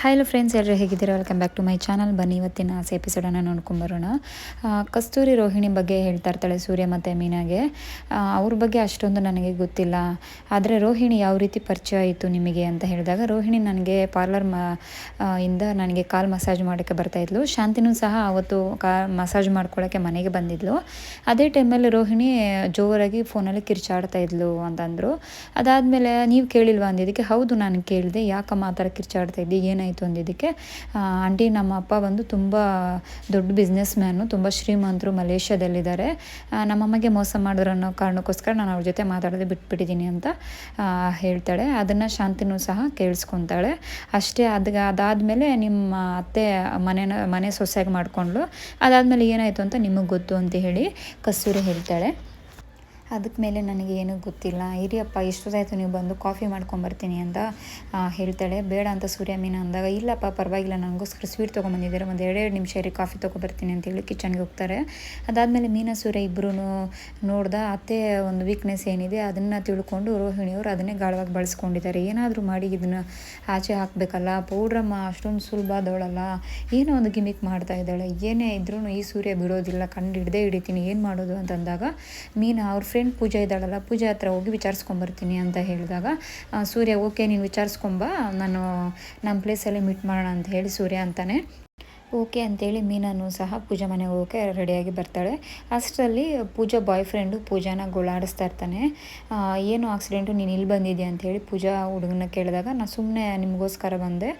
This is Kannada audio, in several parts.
ಹಲೋ ಫ್ರೆಂಡ್ಸ್ ಎಲ್ಲರೂ ಹೇಗಿದ್ದೀರಾ? Welcome back to my channel ಬನ್ನಿ, ಇವತ್ತಿನ ಆಸೆ ಎಪಿಸೋಡನ್ನು ನೋಡ್ಕೊಂಬರೋಣ ಕಸ್ತೂರಿ ರೋಹಿಣಿ ಬಗ್ಗೆ ಹೇಳ್ತಾ ಇರ್ತಾಳೆ ಸೂರ್ಯ ಮತ್ತು ಮೀನಾಗೆ. ಅವ್ರ ಬಗ್ಗೆ ಅಷ್ಟೊಂದು ನನಗೆ ಗೊತ್ತಿಲ್ಲ. ಆದರೆ ರೋಹಿಣಿ ಯಾವ ರೀತಿ ಪರಿಚಯ ಆಯಿತು ನಿಮಗೆ ಅಂತ ಹೇಳಿದಾಗ, ರೋಹಿಣಿ ನನಗೆ ಪಾರ್ಲರ್ ಮ ಇಂದ ನನಗೆ ಕಾಲ್ ಮಸಾಜ್ ಮಾಡೋಕ್ಕೆ ಬರ್ತಾಯಿದ್ಲು ಶಾಂತಿನೂ ಸಹ ಅವತ್ತು ಕಾ ಮಸಾಜ್ ಮಾಡ್ಕೊಳ್ಳೋಕ್ಕೆ ಮನೆಗೆ ಬಂದಿದ್ಲು. ಅದೇ ಟೈಮಲ್ಲಿ ರೋಹಿಣಿ ಜೋರಾಗಿ ಫೋನಲ್ಲಿ ಕಿರ್ಚಾಡ್ತಾ ಇದ್ಲು ಅಂತಂದರು. ಅದಾದಮೇಲೆ, ನೀವು ಕೇಳಿಲ್ವಾ? ಅಂದಿದ್ದಕ್ಕೆ, ಹೌದು, ನಾನು ಕೇಳಿದೆ. ಯಾಕಮ್ಮ ಆ ಥರ ಕಿರ್ಚಾಡ್ತಾ ಇದ್ದೆ? ಏನಾಯಿತು? ಅಂದಿದ್ದಕ್ಕೆ. ಆ, ಆಂಟಿ ನಮ್ಮ ಅಪ್ಪ ಬಂದು ತುಂಬ ದೊಡ್ಡ ಬಿಸ್ನೆಸ್ ಮ್ಯಾನು ತುಂಬ ಶ್ರೀಮಂತರು ಮಲೇಷ್ಯಾದಲ್ಲಿದ್ದಾರೆ. ನಮ್ಮಮ್ಮಗೆ ಮೋಸ ಮಾಡಿದ್ರು ಅನ್ನೋ ಕಾರಣಕ್ಕೋಸ್ಕರ ನಾನು ಅವ್ರ ಜೊತೆ ಮಾತಾಡೋದು ಬಿಟ್ಬಿಟ್ಟಿದ್ದೀನಿ ಅಂತ ಹೇಳ್ತಾಳೆ. ಅದನ್ನು ಶಾಂತಿನೂ ಸಹ ಕೇಳಿಸ್ಕೊತಾಳೆ. ಅಷ್ಟೇ ಅದು ಅದಾದಮೇಲೆ ನಿಮ್ಮ ಅತ್ತೆ ಮನೆನ ಮನೆ ಸೊಸೆಯಾಗಿ ಮಾಡಿಕೊಂಡ್ಲು ಅದಾದಮೇಲೆ ಏನಾಯಿತು ಅಂತ ನಿಮಗೆ ಗೊತ್ತು ಅಂತ ಹೇಳಿ ಕಸ್ತೂರಿ ಹೇಳ್ತಾಳೆ. ಅದಕ್ಕೆ ಮೇಲೆ ನನಗೆ ಏನೂ ಗೊತ್ತಿಲ್ಲ. ಇರಿಯಪ್ಪ ಎಷ್ಟೊತ್ತಾಯಿತು ನೀವು ಬಂದು ಕಾಫಿ ಮಾಡ್ಕೊಂಬರ್ತೀನಿ ಅಂತ ಹೇಳ್ತಾಳೆ. ಬೇಡ ಅಂತ ಸೂರ್ಯ ಮೀನ ಅಂದಾಗ, ಇಲ್ಲಪ್ಪ, ಪರವಾಗಿಲ್ಲ ನನಗೋಸ್ಕರ ಸ್ವೀಟ್ ತೊಗೊಂಬಂದಿದ್ದಾರೆ. ಒಂದು ಎರಡೆರಡು ನಿಮಿಷ ಇರಿ, ಕಾಫಿ ತೊಗೊಬರ್ತೀನಿ ಅಂತೇಳಿ ಕಿಚನ್ಗೆ ಹೋಗ್ತಾರೆ. ಅದಾದಮೇಲೆ ಮೀನಾ, ಸೂರ್ಯ ಇಬ್ಬರೂ ನೋಡ್ದ ಅತ್ತೆ ಒಂದು ವೀಕ್ನೆಸ್ ಏನಿದೆ, ಅದನ್ನು ತಿಳ್ಕೊಂಡು ರೋಹಿಣಿಯವರು ಅದನ್ನೇ ಗಾಳವಾಗಿ ಬಳಸ್ಕೊಂಡಿದ್ದಾರೆ. ಏನಾದರೂ ಮಾಡಿ, ಇದನ್ನು ಆಚೆ ಹಾಕಬೇಕಲ್ಲ ಪೌಡ್ರಮ್ಮ ಅಷ್ಟೊಂದು ಸುಲಭದವಳಲ್ಲ ಏನೋ ಒಂದು ಗಿಮಿಕ್ ಮಾಡ್ತಾ ಇದ್ದಾಳೆ. ಏನೇ ಇದ್ರೂ ಈ ಸೂರ್ಯ ಬಿಡೋದಿಲ್ಲ ಕಂಡು ಹಿಡ್ದೇ ಹಿಡಿತೀನಿ, ಏನು ಮಾಡೋದು? ಅಂತಂದಾಗ ಮೀನಾ ಅವ್ರ ಪೂಜಾ ಇದ್ದಾಳಲ್ಲ, ಪೂಜಾ ಹತ್ರ ಹೋಗಿ ವಿಚಾರಿಸ್ಕೊಂಬರ್ತೀನಿ ಅಂತ ಹೇಳಿದಾಗ ಸೂರ್ಯ, ಓಕೆ, ನೀನು ವಿಚಾರಿಸ್ಕೊಂಬ, ನಾನು ನಮ್ಮ ಪ್ಲೇಸಲ್ಲಿ ಮೀಟ್ ಮಾಡೋಣ ಅಂತ ಹೇಳಿ ಸೂರ್ಯ ಅಂತಾನೆ ಓಕೆ ಅಂತೇಳಿ ಮೀನನ್ನು ಸಹ ಪೂಜಾ ಮನೆಗೆ ಹೋಗೋಕೆ ರೆಡಿಯಾಗಿ ಬರ್ತಾಳೆ. ಅಷ್ಟರಲ್ಲಿ ಪೂಜಾ ಬಾಯ್ ಫ್ರೆಂಡು ಪೂಜಾನ ಗೋಳಾಡಿಸ್ತಾ ಇರ್ತಾನೆ. ಏನು ಆಕ್ಸಿಡೆಂಟು ನೀನು ಇಲ್ಲಿ ಬಂದಿದ್ಯಾ ಅಂತೇಳಿ ಪೂಜಾ ಹುಡುಗನ ಕೇಳಿದಾಗ ನಾನು ಸುಮ್ಮನೆ ನಿಮಗೋಸ್ಕರ ಬಂದೆ.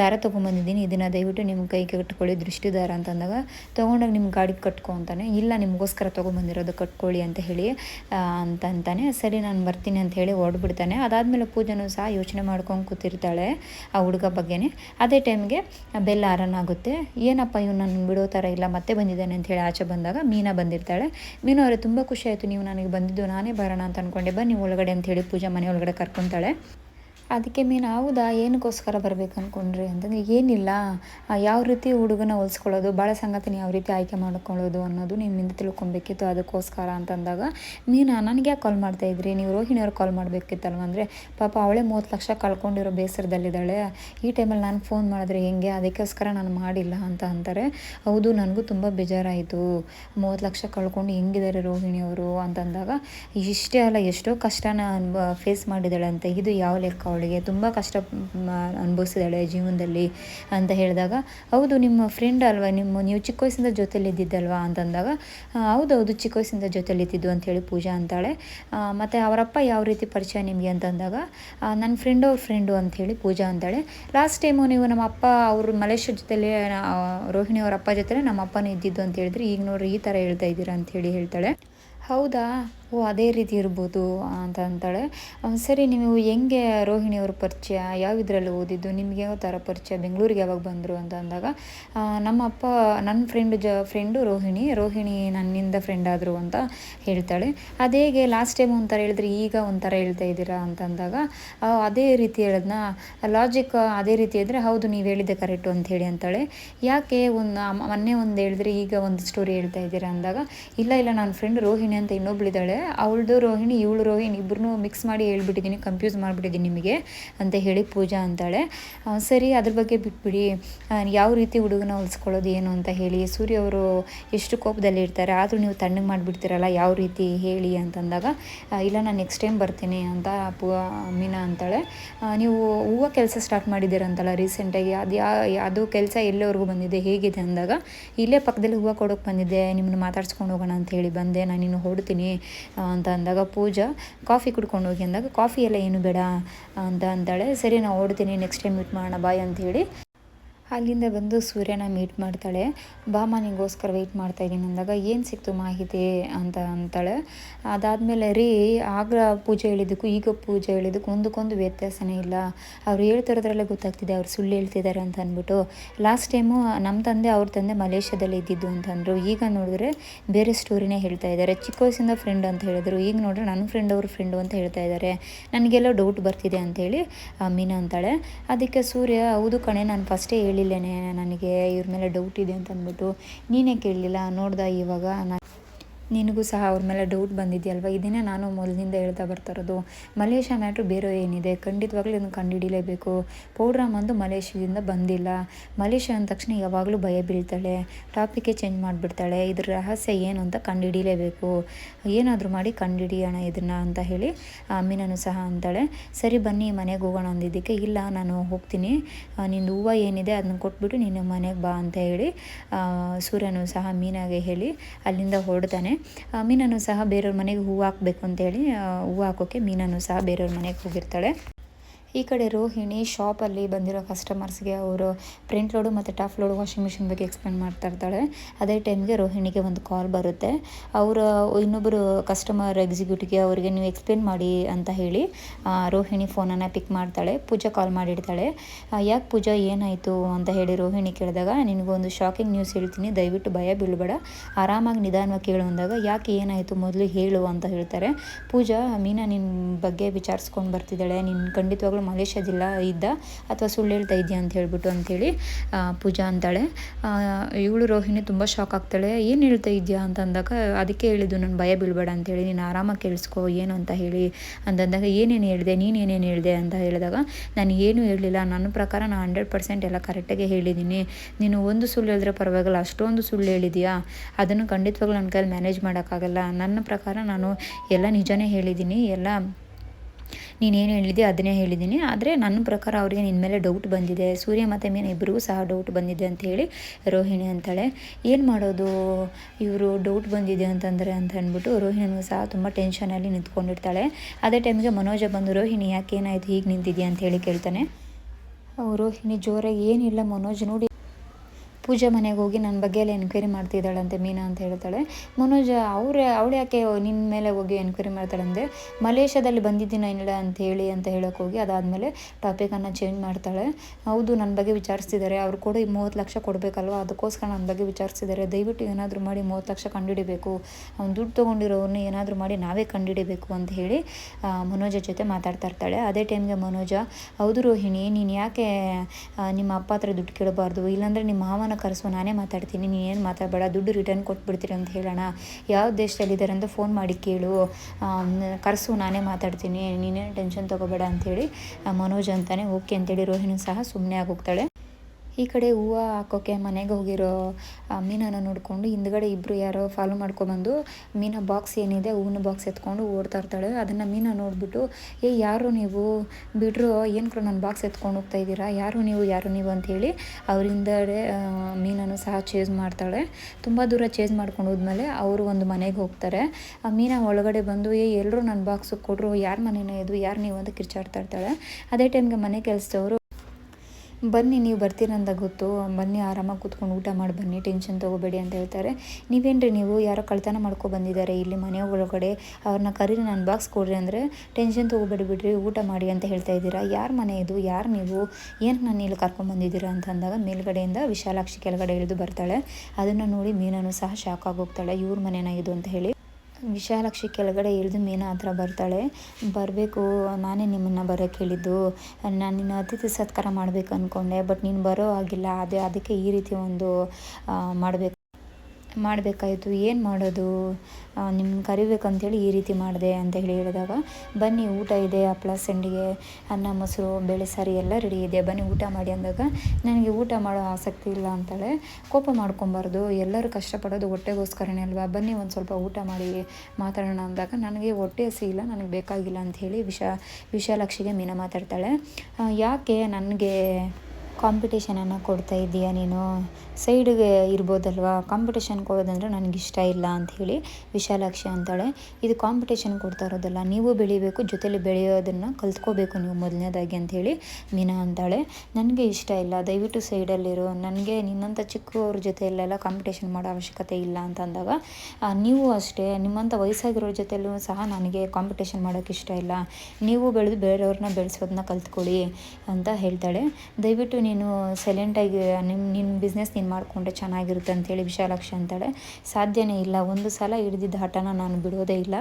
ದಾರ ತೊಗೊಂಬಂದಿದ್ದೀನಿ. ಇದನ್ನು ದಯವಿಟ್ಟು ನಿಮ್ಮ ಕೈ ಕಟ್ಕೊಳ್ಳಿ, ದೃಷ್ಟಿ ದಾರ ಅಂತಂದಾಗ, ತೊಗೊಂಡಾಗ ನಿಮ್ಮ ಗಾಡಿಗೆ ಕಟ್ಕೊ ಅಂತಾನೆ. ಇಲ್ಲ, ನಿಮಗೋಸ್ಕರ ತೊಗೊಂಬಂದಿರೋದು ಕಟ್ಕೊಳ್ಳಿ ಅಂತ ಹೇಳಿ ಅಂತಂತಾನೆ ಸರಿ, ನಾನು ಬರ್ತೀನಿ ಅಂತ ಹೇಳಿ ಹೊರಡ್ಬಿಡ್ತಾನೆ ಅದಾದಮೇಲೆ ಪೂಜೆನೂ ಸಹ ಯೋಚನೆ ಮಾಡ್ಕೊಂಡು ಕೂತಿರ್ತಾಳೆ ಆ ಹುಡುಗ ಬಗ್ಗೆನೇ. ಅದೇ ಟೈಮ್ಗೆ ಬೆಲ್ಲ ಆರನ್ ಆಗುತ್ತೆ. ಏನಪ್ಪ ಇವ್ನು ನನ್ನ ಬಿಡೋ ಥರ ಇಲ್ಲ, ಮತ್ತೆ ಬಂದಿದ್ದಾನೆ ಅಂತ ಹೇಳಿ ಆಚೆ ಬಂದಾಗ ಮೀನಾ ಬಂದಿರ್ತಾಳೆ. ಮೀನು ಅವರೇ, ತುಂಬ ಖುಷಿ ಆಯಿತು, ನೀವು ನನಗೆ ಬಂದಿದ್ದು, ನಾನೇ ಬರೋಣ ಅಂತ ಅಂದ್ಕೊಂಡೆ ಬನ್ನಿ ಒಳಗಡೆ ಅಂತ ಹೇಳಿ ಪೂಜಾ ಮನೆ ಒಳಗಡೆ ಕರ್ಕೊತಾಳೆ. ಅದಕ್ಕೆ ಮೀನು ಹೌದಾ? ಏನಕ್ಕೋಸ್ಕರ ಬರ್ಬೇಕು ಅಂದ್ಕೊಂಡ್ರಿ ಅಂತಂದರೆ ಏನಿಲ್ಲ. ಯಾವ ರೀತಿ ಹುಡುಗನ ಹೊಲಿಸ್ಕೊಳ್ಳೋದು ಭಾಳ ಸಂಗತಿನ ಯಾವ ರೀತಿ ಆಯ್ಕೆ ಮಾಡ್ಕೊಳ್ಳೋದು ಅನ್ನೋದು ನಿಮ್ಮಿಂದ ತಿಳ್ಕೊಬೇಕಿತ್ತು. ಅದಕ್ಕೋಸ್ಕರ ಅಂತಂದಾಗ, ಮೀನಾ, ನನಗೆ ಯಾಕೆ ಕಾಲ್ ಮಾಡ್ತಾ ಇದ್ರಿ? ನೀವು ರೋಹಿಣಿಯವ್ರು ಕಾಲ್ ಮಾಡಬೇಕಿತ್ತಲ್ವ? ಅಂದರೆ ಪಾಪ ಅವಳೇ ಮೂವತ್ತು ಲಕ್ಷ ಕಳ್ಕೊಂಡಿರೋ ಬೇಸರದಲ್ಲಿದ್ದಾಳೆ. ಈ ಟೈಮಲ್ಲಿ ನಾನು ಫೋನ್ ಮಾಡಿದ್ರೆ ಹೆಂಗೆ? ಅದಕ್ಕೋಸ್ಕರ ನಾನು ಮಾಡಿಲ್ಲ ಅಂತ ಅಂತಾರೆ. ಹೌದು, ನನಗೂ ತುಂಬ ಬೇಜಾರಾಯಿತು. ಮೂವತ್ತು ಲಕ್ಷ ಕಳ್ಕೊಂಡು ಹೆಂಗಿದ್ದಾರೆ ರೋಹಿಣಿಯವರು ಅಂತಂದಾಗ, ಇಷ್ಟೇ ಅಲ್ಲ, ಎಷ್ಟೋ ಕಷ್ಟನ ಫೇಸ್ ಮಾಡಿದ್ದಾಳೆ ಅಂತ. ಇದು ಯಾವ ಲೆಕ್ಕ? ಅವಳಿಗೆ ತುಂಬ ಕಷ್ಟ ಅನುಭವಿಸಿದಾಳೆ ಜೀವನದಲ್ಲಿ ಅಂತ ಹೇಳಿದಾಗ, ಹೌದು, ನಿಮ್ಮ ಫ್ರೆಂಡ್ ಅಲ್ವಾ, ನಿಮ್ಮ, ನೀವು ಚಿಕ್ಕ ವಯಸ್ಸಿಂದ ಜೊತೆಲಿ ಇದ್ದಿದ್ದಲ್ವಾ? ಅಂತಂದಾಗ ಹೌದು ಹೌದು, ಚಿಕ್ಕ ವಯಸ್ಸಿಂದ ಜೊತೆಲಿ ಇದ್ದಿದ್ದು ಅಂತೇಳಿ ಪೂಜಾ ಅಂತಾಳೆ. ಮತ್ತು ಅವರಪ್ಪ ಯಾವ ರೀತಿ ಪರಿಚಯ ನಿಮಗೆ ಅಂತಂದಾಗ ನನ್ನ ಫ್ರೆಂಡ್ ಅವ್ರ ಫ್ರೆಂಡು ಹೇಳಿ ಪೂಜಾ ಅಂತಾಳೆ. ಲಾಸ್ಟ್ ಟೈಮು ನೀವು ನಮ್ಮ ಅಪ್ಪ ಅವರು ಮಲೇಷ್ಯಾ ಜೊತೆಯಲ್ಲಿ ರೋಹಿಣಿ ಅವರ ಅಪ್ಪ ಜೊತೆ ನಮ್ಮ ಅಪ್ಪನೂ ಇದ್ದಿದ್ದು ಅಂತ ಹೇಳಿದ್ರೆ, ಈಗ ನೋಡ್ರಿ, ಈ ಥರ ಹೇಳ್ತಾ ಇದ್ದೀರಾ ಹೇಳಿ ಹೇಳ್ತಾಳೆ. ಹೌದಾ? ಓ, ಅದೇ ರೀತಿ ಇರ್ಬೋದು ಅಂತ ಅಂತಾಳೆ. ಸರಿ, ನೀವು ಹೆಂಗೆ ರೋಹಿಣಿಯವ್ರ ಪರಿಚಯ ಯಾವ ಇದರಲ್ಲಿ ಓದಿದ್ದು, ನಿಮಗೆ ಯಾವ ಥರ ಪರಿಚಯ, ಬೆಂಗಳೂರಿಗೆ ಯಾವಾಗ ಬಂದರು ಅಂತ ಅಂದಾಗ ನಮ್ಮ ಅಪ್ಪ, ನನ್ನ ಫ್ರೆಂಡ್ ಜ ಫ್ರೆಂಡು ರೋಹಿಣಿ ರೋಹಿಣಿ ನನ್ನಿಂದ ಫ್ರೆಂಡ್ ಆದರು ಅಂತ ಹೇಳ್ತಾಳೆ. ಅದೇಗೆ ಲಾಸ್ಟ್ ಟೈಮ್ ಒಂಥರ ಹೇಳಿದ್ರೆ ಈಗ ಒಂಥರ ಹೇಳ್ತಾ ಇದ್ದೀರಾ ಅಂತಂದಾಗ ಅದೇ ರೀತಿ ಹೇಳೋದನ್ನ ಲಾಜಿಕ್ ಅದೇ ರೀತಿ ಇದ್ದರೆ ಹೌದು, ನೀವು ಹೇಳಿದ್ದೆ ಕರೆಕ್ಟು ಅಂತ ಹೇಳಿ ಅಂತಾಳೆ. ಯಾಕೆ ಒಂದು ಮೊನ್ನೆ ಒಂದು ಹೇಳಿದ್ರೆ ಈಗ ಒಂದು ಸ್ಟೋರಿ ಹೇಳ್ತಾ ಇದ್ದೀರಾ ಅಂದಾಗ, ಇಲ್ಲ ಇಲ್ಲ, ನನ್ನ ಫ್ರೆಂಡ್ ರೋಹಿಣಿ ಅಂತ ಇನ್ನೊಬ್ಳಿದ್ದಾಳೆ. ಅವಳದು ರೋಹಿಣಿ ಇವಳು ರೋಹಿಣಿ ಇಬ್ಬರನ್ನೂ ಮಿಕ್ಸ್ ಮಾಡಿ ಹೇಳ್ಬಿಟ್ಟಿದ್ದೀನಿ ಕನ್ಫ್ಯೂಸ್ ಮಾಡಿಬಿಟ್ಟಿದ್ದೀನಿ ನಿಮಗೆ ಅಂತ ಹೇಳಿ ಪೂಜಾ ಅಂತಾಳೆ. ಸರಿ ಅದ್ರ ಬಗ್ಗೆ ಬಿಟ್ಬಿಡಿ. ಯಾವ ರೀತಿ ಹುಡುಗನ ಹೊಲಿಸ್ಕೊಳ್ಳೋದು ಏನು ಅಂತ ಹೇಳಿ. ಸೂರ್ಯ ಅವರು ಎಷ್ಟು ಕೋಪದಲ್ಲಿ ಇರ್ತಾರೆ ಆದರೂ ನೀವು ತಣ್ಣಗೆ ಮಾಡಿಬಿಡ್ತೀರಲ್ಲ ಯಾವ ರೀತಿ ಹೇಳಿ ಅಂತಂದಾಗ ಇಲ್ಲ ನಾನು ನೆಕ್ಸ್ಟ್ ಟೈಮ್ ಬರ್ತೀನಿ ಅಂತ ಪೂ ಮೀನಾ ಅಂತಾಳೆ. ನೀವು ಹೂವು ಕೆಲಸ ಸ್ಟಾರ್ಟ್ ಮಾಡಿದ್ದೀರಂತಲ್ಲ ರೀಸೆಂಟಾಗಿ ಅದು ಯಾ ಅದು ಕೆಲಸ ಎಲ್ಲವರೆಗೂ ಬಂದಿದೆ ಹೇಗಿದೆ ಅಂದಾಗ ಇಲ್ಲೇ ಪಕ್ಕದಲ್ಲಿ ಹೂವು ಕೊಡೋಕೆ ಬಂದಿದ್ದೆ ನಿಮ್ಮನ್ನು ಮಾತಾಡ್ಸ್ಕೊಂಡು ಹೋಗೋಣ ಅಂತ ಹೇಳಿ ಬಂದೆ ನಾನು ಇನ್ನು ಹೊರಡ್ತೀನಿ. ಆ, ಅಂತ ಅಂದಾಗ ಪೂಜಾ, ಕಾಫಿ ಕುಡ್ಕೊಂಡು ಹೋಗಿ ಅಂದಾಗ, ಕಾಫಿ ಎಲ್ಲ ಏನು ಬೇಡ ಅಂತ ಅಂತಾಳೆ ಸರಿ ನಾನು ಓಡ್ತೀನಿ ನೆಕ್ಸ್ಟ್ ಟೈಮ್ ಮೀಟ್ ಮಾಡೋಣ ಬಾಯ್ ಹೇಳಿ ಅಲ್ಲಿಂದ ಬಂದು ಸೂರ್ಯನ ಮೀಟ್ ಮಾಡ್ತಾಳೆ. ಬಾಮ ನಿಗೋಸ್ಕರ ವೆಯ್ಟ್ ಮಾಡ್ತಾ ಇದ್ದೀನಿ ಅಂದಾಗ, ಏನು ಸಿಕ್ತು ಮಾಹಿತಿ ಅಂತ ಅಂತಾಳೆ. ಅದಾದಮೇಲೆ ರೀ ಆಗ ಪೂಜೆ ಹೇಳಿದ್ದಕ್ಕೂ, ಈಗ ಪೂಜೆ ಹೇಳಿದ್ದಕ್ಕೂ ಒಂದಕ್ಕೊಂದು ವ್ಯತ್ಯಾಸನೇ ಇಲ್ಲ. ಅವ್ರು ಹೇಳ್ತಿರೋದ್ರಲ್ಲೇ ಗೊತ್ತಾಗ್ತಿದೆ, ಅವ್ರು ಸುಳ್ಳು ಹೇಳ್ತಿದ್ದಾರೆ ಅಂತ ಅಂದ್ಬಿಟ್ಟು. ಲಾಸ್ಟ್ ಟೈಮು ನಮ್ಮ ತಂದೆ ಅವ್ರ ತಂದೆ ಮಲೇಷ್ಯಾದಲ್ಲಿ ಇದ್ದಿದ್ದು ಅಂತಂದರು ಈಗ ನೋಡಿದ್ರೆ ಬೇರೆ ಸ್ಟೋರಿನೇ ಹೇಳ್ತಾ ಇದ್ದಾರೆ. ಚಿಕ್ಕ ವಯಸ್ಸಿಂದ ಫ್ರೆಂಡ್ ಅಂತ ಹೇಳಿದ್ರು. ಈಗ ನೋಡಿದ್ರೆ ನನ್ನ ಫ್ರೆಂಡ್ ಅವ್ರ ಫ್ರೆಂಡು ಅಂತ ಹೇಳ್ತಾ ಇದ್ದಾರೆ. ನನಗೆಲ್ಲ ಡೌಟ್ ಬರ್ತಿದೆ ಹೇಳಿ ಮೀನಾ ಅಂತಾಳೆ. ಅದಕ್ಕೆ ಸೂರ್ಯ, ಹೌದು ಕಣೆ, ನಾನು ಫಸ್ಟೇ ಹೇಳಿಲ್ಲೇನೆ ನನಗೆ ಇವ್ರ ಮೇಲೆ ಡೌಟ್ ಇದೆ ಅಂತ ಅಂದ್ಬಿಟ್ಟು ನೀನೇ ಕೇಳಲಿಲ್ಲ. ನೋಡ್ದ ಇವಾಗ ನಾನು ನಿನಗೂ ಸಹ ಅವ್ರ ಮೇಲೆ ಡೌಟ್ ಬಂದಿದೆಯಲ್ವ? ಇದನ್ನೇ ನಾನು ಮೊದಲಿನಿಂದ ಹೇಳ್ತಾ ಬರ್ತಾ ಇರೋದು, ಮಲೇಷ್ಯಾ ಮ್ಯಾಟ್ರು ಬೇರೆ ಏನಿದೆ? ಖಂಡಿತವಾಗ್ಲೂ ಇದನ್ನು ಕಂಡುಹಿಡಿಯಲೇಬೇಕು. ಪೌಡ್ರಾಮ್ ಅಂದು ಮಲೇಷ್ಯಾದಿಂದ ಬಂದಿಲ್ಲ. ಮಲೇಷ್ಯಾ ಅಂದ ತಕ್ಷಣ ಯಾವಾಗಲೂ ಭಯ ಬೀಳ್ತಾಳೆ. ಟಾಪಿಕ್ಕೇ ಚೇಂಜ್ ಮಾಡಿಬಿಡ್ತಾಳೆ. ಇದ್ರ ರಹಸ್ಯ ಏನು ಅಂತ ಕಂಡುಹಿಡಿಯಲೇಬೇಕು. ಏನಾದರೂ ಮಾಡಿ ಕಂಡುಹಿಡಿಯೋಣ ಇದನ್ನು ಅಂತ ಹೇಳಿ ಮೀನನು ಸಹ ಅಂತಾಳೆ. ಸರಿ ಬನ್ನಿ, ಮನೆಗೆ ಹೋಗೋಣ ಅಂದಿದ್ದಕ್ಕೆ, ಇಲ್ಲ, ನಾನು ಹೋಗ್ತೀನಿ. ನಿಂದು ಹೂವು ಏನಿದೆ ಅದನ್ನ ಕೊಟ್ಬಿಟ್ಟು ನೀನು ಮನೆಗೆ ಬಾ ಅಂತ ಹೇಳಿ ಸೂರ್ಯನು ಸಹ ಮೀನಾಗೆ ಹೇಳಿ ಅಲ್ಲಿಂದ ಹೊರಡ್ತಾನೆ. ಮೀನನ್ನು ಸಹ ಬೇರೆಯವ್ರ ಮನೆಗೆ ಹೂವು ಹಾಕಬೇಕು ಅಂತೇಳಿ ಹೂವು ಹಾಕೋಕ್ಕೆ ಮೀನನ್ನು ಸಹ ಬೇರೆಯವ್ರ ಮನೆಗೆ ಹೋಗಿರ್ತಾಳೆ. ಈ ಕಡೆ ರೋಹಿಣಿ ಶಾಪಲ್ಲಿ ಬಂದಿರೋ ಕಸ್ಟಮರ್ಸ್ಗೆ ಅವರು ಪ್ರಿಂಟ್ ಲೋಡು ಮತ್ತು ಟಫ್ ಲೋಡು ವಾಷಿಂಗ್ ಮಿಷಿನ್ ಬಗ್ಗೆ ಎಕ್ಸ್ಪ್ಲೇನ್ ಮಾಡ್ತಾ ಇರ್ತಾಳೆ. ಅದೇ ಟೈಮ್ಗೆ ರೋಹಿಣಿಗೆ ಒಂದು ಕಾಲ್ ಬರುತ್ತೆ. ಅವರ ಇನ್ನೊಬ್ಬರು ಕಸ್ಟಮರ್ ಎಕ್ಸಿಕ್ಯೂಟಿವ್ಗೆ ಅವರಿಗೆ ನೀವು ಎಕ್ಸ್ಪ್ಲೇನ್ ಮಾಡಿ ಅಂತ ಹೇಳಿ ರೋಹಿಣಿ ಫೋನನ್ನು ಪಿಕ್ ಮಾಡ್ತಾಳೆ. ಪೂಜಾ ಕಾಲ್ ಮಾಡಿಡ್ತಾಳೆ. ಯಾಕೆ ಪೂಜಾ ಏನಾಯಿತು ಅಂತ ಹೇಳಿ ರೋಹಿಣಿ ಕೇಳಿದಾಗ ನಿನಗೊಂದು ಶಾಕಿಂಗ್ ನ್ಯೂಸ್ ಹೇಳ್ತೀನಿ. ದಯವಿಟ್ಟು ಭಯ ಬೀಳಬೇಡ. ಆರಾಮಾಗಿ ನಿಧಾನವಾಗಿ ಕೇಳು ಅಂದಾಗ, ಯಾಕೆ ಏನಾಯಿತು ಮೊದಲು ಹೇಳು ಅಂತ ಹೇಳ್ತಾರೆ. ಪೂಜಾ, ಮೀನಾ ನಿನ್ನ ಬಗ್ಗೆ ವಿಚಾರಿಸ್ಕೊಂಡು ಬರ್ತಿದ್ದಾಳೆ. ನಿನ್ನ ಖಂಡಿತವಾಗ್ಲೂ ಮಲೇಷ್ಯಾದಿಲ್ಲ ಇದ್ದ ಅಥವಾ ಸುಳ್ಳು ಹೇಳ್ತಾ ಇದೆಯಾ ಅಂತ ಹೇಳ್ಬಿಟ್ಟು ಅಂಥೇಳಿ ಪೂಜಾ ಅಂತಾಳೆ. ಇವಳು ರೋಹಿಣಿ ತುಂಬ ಶಾಕ್ ಆಗ್ತಾಳೆ. ಏನು ಹೇಳ್ತಾ ಇದೆಯಾ ಅಂತ ಅಂದಾಗ, ಅದಕ್ಕೆ ಹೇಳಿದ್ದು, ನಾನು ಭಯ ಬೀಳ್ಬೇಡ ಅಂತೇಳಿ, ನೀನು ಆರಾಮಾಗಿ ಕೇಳಿಸ್ಕೋ, ಏನು ಅಂತ ಹೇಳಿ ಅಂತಂದಾಗ ಏನೇನು ಹೇಳಿದೆ, ನೀನು ಏನೇನು ಹೇಳಿದೆ ಅಂತ ಹೇಳಿದಾಗ, ನಾನು ಏನೂ ಹೇಳಲಿಲ್ಲ, ನನ್ನ ಪ್ರಕಾರ ನಾನು ಹಂಡ್ರೆಡ್ ಪರ್ಸೆಂಟ್ ಎಲ್ಲ ಕರೆಕ್ಟಾಗಿ ಹೇಳಿದ್ದೀನಿ ನೀನು ಒಂದು ಸುಳ್ಳು ಹೇಳಿದ್ರೆ ಪರವಾಗಿಲ್ಲ, ಅಷ್ಟೊಂದು ಸುಳ್ಳು ಹೇಳಿದೆಯಾ? ಅದನ್ನು ಖಂಡಿತವಾಗ್ಲೂ ನನ್ನ ಕೈಯಲ್ಲಿ ಮ್ಯಾನೇಜ್ ಮಾಡೋಕ್ಕಾಗಲ್ಲ. ನನ್ನ ಪ್ರಕಾರ ನಾನು ಎಲ್ಲ ನಿಜನೇ ಹೇಳಿದ್ದೀನಿ ಎಲ್ಲ ನೀನೇನು ಹೇಳಿದೆ ಅದನ್ನೇ ಹೇಳಿದ್ದೀನಿ. ಆದರೆ ನನ್ನ ಪ್ರಕಾರ ಅವರಿಗೆ ನಿನ್ನ ಮೇಲೆ ಡೌಟ್ ಬಂದಿದೆ. ಸೂರ್ಯ ಮತ್ತು ಮೀನು ಇಬ್ಬರಿಗೂ ಸಹ ಡೌಟ್ ಬಂದಿದೆ ಅಂತ ಹೇಳಿ ರೋಹಿಣಿ ಅಂತಾಳೆ. ಏನು ಮಾಡೋದು? ಇವರು ಡೌಟ್ ಬಂದಿದೆ ಅಂತಂದರೆ ಅಂತ ಅಂದ್ಬಿಟ್ಟು ರೋಹಿಣಿನೂ ಸಹ ತುಂಬ ಟೆನ್ಷನಲ್ಲಿ ನಿಂತ್ಕೊಂಡಿರ್ತಾಳೆ. ಅದೇ ಟೈಮಿಗೆ ಮನೋಜ ಬಂದು, ರೋಹಿಣಿ, ಯಾಕೆ ಏನಾಯಿತು? ಹೀಗೆ ನಿಂತಿದೆಯಾ? ಅಂತ ಹೇಳಿ ಕೇಳ್ತಾನೆ. ರೋಹಿಣಿ, ಜೋರಾಗಿ ಏನಿಲ್ಲ ಮನೋಜ್, ನೋಡಿ ಪೂಜೆ ಮನೆಗೆ ಹೋಗಿ ನನ್ನ ಬಗ್ಗೆ ಎಲ್ಲ ಎನ್ಕ್ವೈರಿ ಮಾಡ್ತಿದ್ದಾಳಂತೆ ಮೀನಾ ಅಂತ ಹೇಳ್ತಾಳೆ. ಮನೋಜ, ಅವ್ರೆ, ಅವಳು ಯಾಕೆ ನಿನ್ನ ಮೇಲೆ ಹೋಗಿ ಎನ್ಕ್ವೈರಿ ಮಾಡ್ತಾಳಂದೆ ಮಲೇಷ್ಯಾದಲ್ಲಿ ಬಂದಿದ್ದೀನ ಇಲ್ಲ ಅಂತ ಹೇಳಿ ಅಂತ ಹೇಳೋಕೆ ಹೋಗಿ ಅದಾದಮೇಲೆ ಟಾಪಿಕನ್ನು ಚೇಂಜ್ ಮಾಡ್ತಾಳೆ. ಹೌದು ನನ್ನ ಬಗ್ಗೆ ವಿಚಾರಿಸ್ತಿದ್ದಾರೆ ಅವ್ರು ಕೂಡ ಮೂವತ್ತು ಲಕ್ಷ ಕೊಡಬೇಕಲ್ವ? ಅದಕ್ಕೋಸ್ಕರ ನನ್ನ ಬಗ್ಗೆ ವಿಚಾರಿಸ್ತಿದ್ದಾರೆ ದಯವಿಟ್ಟು ಏನಾದರೂ ಮಾಡಿ ಮೂವತ್ತು ಲಕ್ಷ ಕಂಡುಹಿಡಿಬೇಕು. ಅವ್ನು ದುಡ್ಡು ತೊಗೊಂಡಿರೋರನ್ನ ಏನಾದರೂ ಮಾಡಿ ನಾವೇ ಕಂಡುಹಿಡಿಬೇಕು ಅಂತ ಹೇಳಿ ಮನೋಜ ಜೊತೆ ಮಾತಾಡ್ತಾ ಇರ್ತಾಳೆ. ಅದೇ ಟೈಮ್ಗೆ ಮನೋಜ, ಹೌದು ರೋಹಿಣಿ, ನೀನು ಯಾಕೆ ನಿಮ್ಮ ಅಪ್ಪ ಹತ್ರ ದುಡ್ಡು ಕೇಳಬಾರ್ದು? ಇಲ್ಲಾಂದರೆ ನಿಮ್ಮ ಮಾವನ ಕರೆಸು, ನಾನೇ ಮಾತಾಡ್ತೀನಿ ನೀನೇನು ಮಾತಾಡಬೇಡ, ದುಡ್ಡು ರಿಟರ್ನ್ ಕೊಟ್ಬಿಡ್ತೀರಿ ಅಂತ ಹೇಳೋಣ. ಯಾವ ದೇಶದಲ್ಲಿದ್ದಾರೆ ಅಂತ ಫೋನ್ ಮಾಡಿ ಕೇಳು. ಕರೆಸು, ನಾನೇ ಮಾತಾಡ್ತೀನಿ, ನೀನೇನು ಟೆನ್ಷನ್ ತೊಗೋಬೇಡ ಅಂಥೇಳಿ ಮನೋಜ್ ಅಂತಾನೆ ಓಕೆ ಅಂತೇಳಿ ರೋಹಿಣಿ ಸಹ ಸುಮ್ಮನೆ ಆಗೋಗ್ತಾಳೆ ಈ ಕಡೆ ಹೂವು ಹಾಕೋಕ್ಕೆ ಮನೆಗೆ ಹೋಗಿರೋ ಮೀನನ್ನು ನೋಡಿಕೊಂಡು ಹಿಂದ್ಗಡೆ ಇಬ್ಬರು ಯಾರೋ ಫಾಲೋ ಮಾಡ್ಕೊಬಂದು ಮೀನ ಬಾಕ್ಸ್ ಏನಿದೆ ಹೂವಿನ ಬಾಕ್ಸ್ ಎತ್ಕೊಂಡು ಓಡ್ತಾ ಇರ್ತಾಳೆ. ಅದನ್ನು ಮೀನ ನೋಡಿಬಿಟ್ಟು ಏ ಯಾರು ನೀವು? ಬಿಡ್ರು, ಏನು ನನ್ನ ಬಾಕ್ಸ್ ಎತ್ಕೊಂಡು ಹೋಗ್ತಾ ಇದ್ದೀರಾ ಯಾರು ನೀವು? ಯಾರು ನೀವು? ಅಂಥೇಳಿ ಅವರಿಂದಡೆ ಮೀನನ್ನು ಸಹ ಚೇಸ್ ಮಾಡ್ತಾಳೆ. ತುಂಬ ದೂರ ಚೇಸ್ ಮಾಡ್ಕೊಂಡು ಹೋದ್ಮೇಲೆ ಅವರು ಒಂದು ಮನೆಗೆ ಹೋಗ್ತಾರೆ. ಆ ಮೀನ ಒಳಗಡೆ ಬಂದು ಏ ಎಲ್ಲರೂ ನನ್ನ ಬಾಕ್ಸ್ ಕೊಟ್ಟರು ಯಾರ ಮನೇನ ಇದು? ಯಾರು ನೀವು? ಅಂತ ಕಿರ್ಚಾಡ್ತಾ ಇರ್ತಾಳೆ. ಅದೇ ಟೈಮ್ಗೆ ಮನೆ ಕೆಲಸದವರು ಬನ್ನಿ, ನೀವು ಬರ್ತೀರಂತ ಗೊತ್ತು. ಬನ್ನಿ, ಆರಾಮಾಗಿ ಕೂತ್ಕೊಂಡು ಊಟ ಮಾಡಿ ಬನ್ನಿ, ಟೆನ್ಷನ್ ತೊಗೋಬೇಡಿ ಅಂತ ಹೇಳ್ತಾರೆ. ನೀವೇನ್ರಿ ನೀವು? ಯಾರೋ ಕಳ್ತನ ಮಾಡ್ಕೊ ಬಂದಿದ್ದಾರೆ ಇಲ್ಲಿ ಮನೆ ಒಳಗಡೆ. ಅವ್ರನ್ನ ಕರೀರಿ, ನಾನು ಬಾಕ್ಸ್ ಕೊಡ್ರಿ ಅಂದರೆ ಟೆನ್ಷನ್ ತೊಗೋಬೇಡಿ ಬಿಡ್ರಿ, ಊಟ ಮಾಡಿ ಅಂತ ಹೇಳ್ತಾ ಇದ್ದೀರಾ. ಯಾರ ಮನೆ ಇದು? ಯಾರು ನೀವು? ಏನು ನಾನು ಇಲ್ಲಿ ಕರ್ಕೊಂಡ್ಬಂದಿದ್ದೀರಾ ಅಂತ ಅಂದಾಗ ಮೇಲ್ಗಡೆಯಿಂದ ವಿಶಾಲಾಕ್ಷಿ ಕೆಳಗಡೆ ಇಳಿದು ಬರ್ತಾಳೆ. ಅದನ್ನು ನೋಡಿ ಮೀನನ್ನು ಸಹ ಶಾಕ್ ಆಗೋಗ್ತಾಳೆ ಇವ್ರ ಮನೆನ ಇದು ಅಂತ ಹೇಳಿ. ವಿಶಾಲಾಕ್ಷಿ ಕೆಳಗಡೆ ಇಳಿದು ಮೀನಾ ಹತ್ರ ಬರ್ತಾಳೆ. ಬರಬೇಕು, ನಾನೇ ನಿಮ್ಮನ್ನು ಬರೋಕ್ಕೆ ಹೇಳಿದ್ದು. ನಾನು ನಿನ್ನ ಅತಿಥಿ ಸತ್ಕಾರ ಮಾಡಬೇಕು ಅಂದ್ಕೊಂಡೆ ಬಟ್ ನೀನು ಬರೋ ಹಾಗಿಲ್ಲ. ಅದೇ, ಅದಕ್ಕೆ ಈ ರೀತಿ ಒಂದು ಮಾಡಬೇಕು. ಮಾಡಬೇಕಾಯಿತು, ಏನು ಮಾಡೋದು? ನಿಮ್ಮ ಕರಿಬೇಕಂತೇಳಿ ಈ ರೀತಿ ಮಾಡಿದೆ ಅಂತ ಹೇಳಿ ಹೇಳಿದಾಗ, ಬನ್ನಿ ಊಟ ಇದೆ ಹಪ್ಳ ಸಂಡಿಗೆ ಅನ್ನ, ಮೊಸರು, ಬೇಳೆ ಸಾರಿ ಎಲ್ಲ ರೆಡಿ ಇದೆ, ಬನ್ನಿ ಊಟ ಮಾಡಿ ಅಂದಾಗ, ನನಗೆ ಊಟ ಮಾಡೋ ಆಸಕ್ತಿ ಇಲ್ಲ ಅಂತಾಳೆ. ಕೋಪ ಮಾಡ್ಕೊಬಾರ್ದು, ಎಲ್ಲರೂ ಕಷ್ಟಪಡೋದು ಹೊಟ್ಟೆಗೋಸ್ಕರನೇ ಅಲ್ವಾ? ಬನ್ನಿ ಒಂದು ಸ್ವಲ್ಪ ಊಟ ಮಾಡಿ ಮಾತಾಡೋಣ ಅಂದಾಗ, ನನಗೆ ಹೊಟ್ಟೆ ಹಸಿ ಇಲ್ಲ, ನನಗೆ ಬೇಕಾಗಿಲ್ಲ ಅಂಥೇಳಿ ವಿಷ ವಿಶಾಲಾಕ್ಷಿಗೆ ಮೀನ ಮಾತಾಡ್ತಾಳೆ. ಯಾಕೆ ನನಗೆ ಕಾಂಪಿಟೇಷನನ್ನು ಕೊಡ್ತಾ ಇದ್ದೀಯಾ ನೀನು? ಸೈಡ್ಗೆ ಇರ್ಬೋದಲ್ವಾ? ಕಾಂಪಿಟೇಷನ್ ಕೊಡೋದಂದ್ರೆ ನನಗಿಷ್ಟ ಇಲ್ಲ ಅಂತ ಹೇಳಿ ವಿಶಾಲಾಕ್ಷಿ ಅಂತಾಳೆ. ಇದು ಕಾಂಪಿಟೇಷನ್ ಕೊಡ್ತಾ ಇರೋದಲ್ಲ, ನೀವು ಬೆಳಿಬೇಕು, ಜೊತೆಲಿ ಬೆಳೆಯೋದನ್ನು ಕಲ್ತ್ಕೋಬೇಕು ನೀವು ಮೊದಲನೇದಾಗಿ ಅಂಥೇಳಿ ಮೀನಾ ಅಂತಾಳೆ. ನನಗೆ ಇಷ್ಟ ಇಲ್ಲ, ದಯವಿಟ್ಟು ಸೈಡಲ್ಲಿರು. ನನಗೆ ನಿನ್ನಂಥ ಚಿಕ್ಕವ್ರ ಜೊತೆಯಲ್ಲೆಲ್ಲ ಕಾಂಪಿಟೇಷನ್ ಮಾಡೋ ಅವಶ್ಯಕತೆ ಇಲ್ಲ ಅಂತ ಅಂದಾಗ ನೀವು ಅಷ್ಟೇ, ನಿಮ್ಮಂಥ ವಯಸ್ಸಾಗಿರೋ ಜೊತೆಯಲ್ಲೂ ಸಹ ನನಗೆ ಕಾಂಪಿಟೇಷನ್ ಮಾಡೋಕ್ಕೆ ಇಷ್ಟ ಇಲ್ಲ. ನೀವು ಬೆಳೆದು ಬೇರೆಯವ್ರನ್ನ ಬೆಳೆಸೋದನ್ನ ಕಲ್ತ್ಕೊಳ್ಳಿ ಅಂತ ಹೇಳ್ತಾಳೆ. ದಯವಿಟ್ಟು ನೀನು ಸೈಲೆಂಟಾಗಿ ನಿಮ್ಮ ನಿನ್ನ ಬಿಸ್ನೆಸ್ ನೀನು ಮಾಡಿಕೊಂಡ್ರೆ ಚೆನ್ನಾಗಿರುತ್ತೆ ಅಂತೇಳಿ ವಿಶಾಲಾಕ್ಷಿ ಅಂತಾಳೆ. ಸಾಧ್ಯನೇ ಇಲ್ಲ. ಒಂದು ಸಲ ಹಿಡಿದಿದ್ದ ಹಠನ ನಾನು ಬಿಡೋದೇ ಇಲ್ಲ.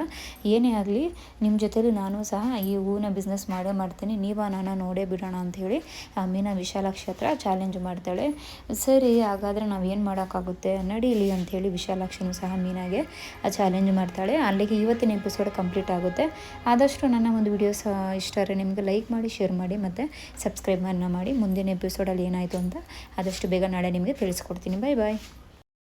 ಏನೇ ಆಗಲಿ ನಿಮ್ಮ ಜೊತೆಲಿ ನಾನು ಸಹ ಈ ಹೂವಿನ ಬಿಸ್ನೆಸ್ ಮಾಡೇ ಮಾಡ್ತೀನಿ. ನೀವು ನಾನು ನೋಡೇ ಬಿಡೋಣ ಅಂಥೇಳಿ ಆ ಮೀನಾ ವಿಶಾಲಾಕ್ಷಿ ಹತ್ರ ಚಾಲೆಂಜ್ ಮಾಡ್ತಾಳೆ. ಸರಿ, ಹಾಗಾದರೆ ನಾವು ಏನು ಮಾಡೋಕ್ಕಾಗುತ್ತೆ? ನಡೀಲಿ ಅಂಥೇಳಿ ವಿಶಾಲಾಕ್ಷಿನೂ ಸಹ ಮೀನಾಗೆ ಚಾಲೆಂಜ್ ಮಾಡ್ತಾಳೆ. ಅಲ್ಲಿಗೆ ಇವತ್ತಿನ ಎಪಿಸೋಡ್ ಕಂಪ್ಲೀಟ್ ಆಗುತ್ತೆ. ಆದಷ್ಟು ನನ್ನ ಒಂದು ವಿಡಿಯೋಸ್ ಇಷ್ಟ ನಿಮಗೆ ಲೈಕ್ ಮಾಡಿ ಶೇರ್ ಮಾಡಿ ಮತ್ತು ಸಬ್ಸ್ಕ್ರೈಬನ್ನು ಮಾಡಿ. ಮುಂದಿನ ಎಪಿಸೋಡಲ್ಲಿ ಏನಾಯಿತು ಅಂತ ಆದಷ್ಟು ಬೇಗ ನಾಳೆ ನಿಮಗೆ ತಿಳಿಸ್ಕೊಡ್ತೀನಿ. ಬಾಯ್ ಬಾಯ್